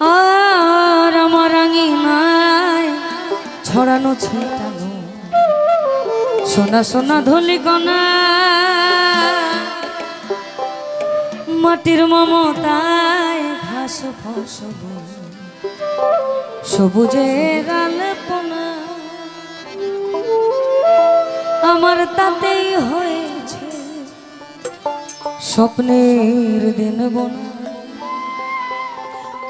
আর আমার আঙিনায় ছড়ানো ছিটানো। সোনা সোনা ধলি কণা, মাটির মমতায় ঘাস ফসল সবুজের আলপনা আমার তাতেই হয়েছে স্বপ্নের দিন বোনা।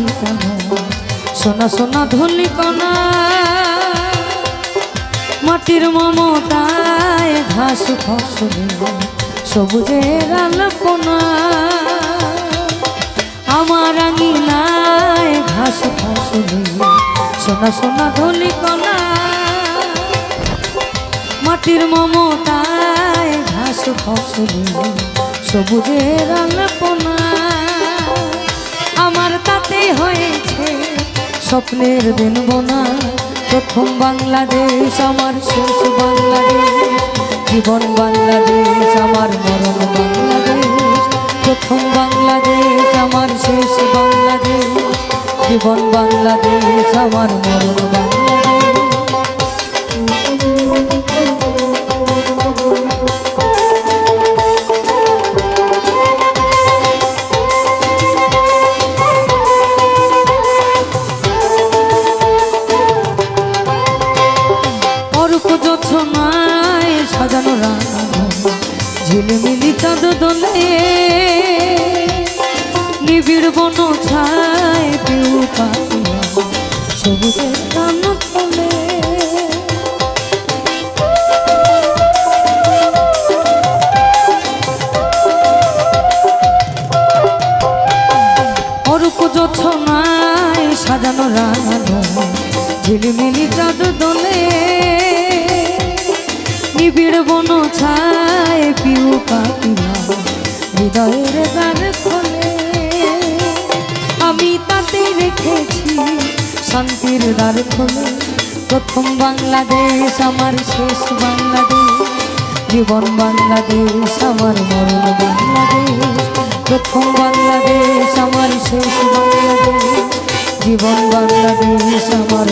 ছড়ানো ছিটানো সোনা সোনা ধলি কণা। মাটির মমতায় ঘাস ফসলে সবুজের আলপনা। আমার আঙিনায় ঘাস ফসলে সোনা সোনা ধলি কণা। মাটির মমতায় ঘাস ফসলে সবুজের আলপনা। স্বপ্নের দিন বোনা। প্রথম বাংলাদেশ, আমার শেষ বাংলাদেশ। জীবন বাংলাদেশ, আমার মরণ বাংলাদেশ। প্রথম বাংলাদেশ, আমার শেষ বাংলাদেশ। জীবন বাংলাদেশ, আমার মরণ বাংলাদেশ। ঝিলিমিলি চাঁদ দোলে, নিবিড় বন ছায় পিউ পাখিয়া সবুজের কান তোলে। অরূপ যোছনায় সাজানো রাঙানো ঝিলিমিলি চাঁদ দোলে বন ছায় পিউ পাখিরা, হৃদয়ের দ্বার খোলে। আমি তাতে রেখেছি শান্তির দ্বার খোলে। প্রথম বাংলাদেশ, আমার শেষ বাংলাদেশ। জীবন বাংলাদেশ, আমার মরণ বাংলাদেশ। প্রথম বাংলাদেশ, আমার শেষ বাংলাদেশ। জীবন বাংলাদেশ, আমার